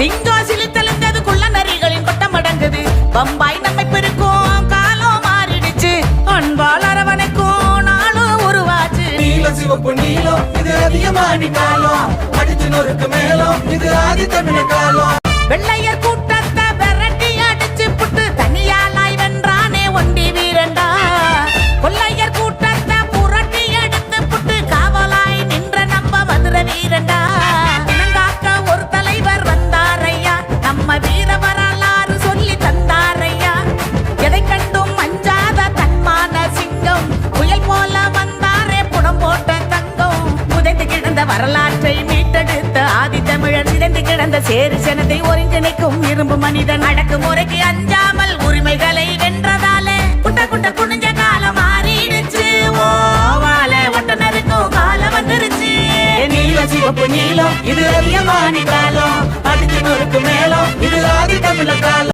சிங்காசில் தெளிந்ததுக்குள்ள நரிகளின் பட்டம் அடங்குது. பம்பாய் நம்மை பெருக்கும் காலம் மாறிடுச்சு. அன்பால் அரவணைக்கும் உருவாச்சு. நீல சிவப்பு நீளம் இது அதிகமானி காலம். அடிச்சு நொறுக்கு மேலும் இது ஆதி தமிழ் காலம். வெள்ளையர் போட்ட தங்கம். புதைந்து கிடந்த வரலாற்றை மீட்டெடுத்த ஆதி தமிழன் சிதைந்து கிடந்த சேரு சனத்தை ஒருங்கிணைக்கும் இரும்பு மனிதன் அடக்கு முறைக்கு அஞ்சாமல் உரிமைகளை வென்றதாலே குட்ட குட்ட குனிஞ்ச காலம் மாறிடுச்சு. ஓவால ஒட்டனருக்கும் காலம் வந்துருச்சு. நீல சிவப்பு நீளம் இது அதிகமான காலம். அடிச்சு நொறுக்கு மேலும் இது ஆதி தமிழ காலம்.